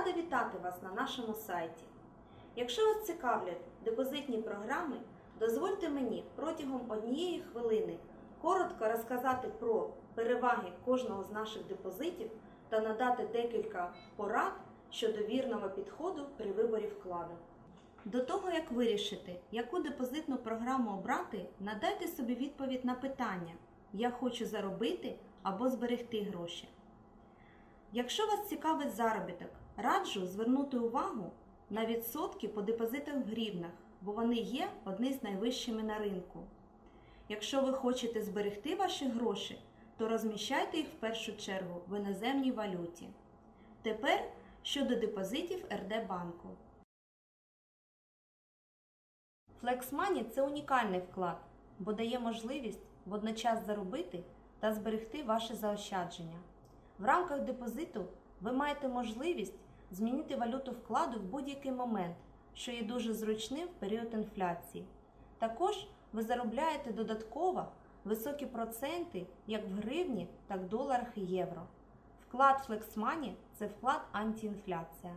Рада вітати вас на нашому сайті. Якщо вас цікавлять депозитні програми, дозвольте мені протягом однієї хвилини коротко розказати про переваги кожного з наших депозитів та надати декілька порад щодо вірного підходу при виборі вкладу. До того, як вирішити, яку депозитну програму обрати, надайте собі відповідь на питання: Я хочу заробити або зберегти гроші. Якщо вас цікавить заробіток, раджу звернути увагу на відсотки по депозитах в гривнах, бо вони є одні з найвищими на ринку. Якщо ви хочете зберегти ваші гроші, то розміщайте їх в першу чергу в іноземній валюті. Тепер щодо депозитів РД банку. FlexMoney – це унікальний вклад, бо дає можливість водночас заробити та зберегти ваші заощадження. В рамках депозиту ви маєте можливість змінити валюту вкладу в будь-який момент, що є дуже зручним в період інфляції. Також ви заробляєте додатково високі проценти як в гривні, так в доларах і євро. Вклад FlexMoney – це вклад антиінфляція.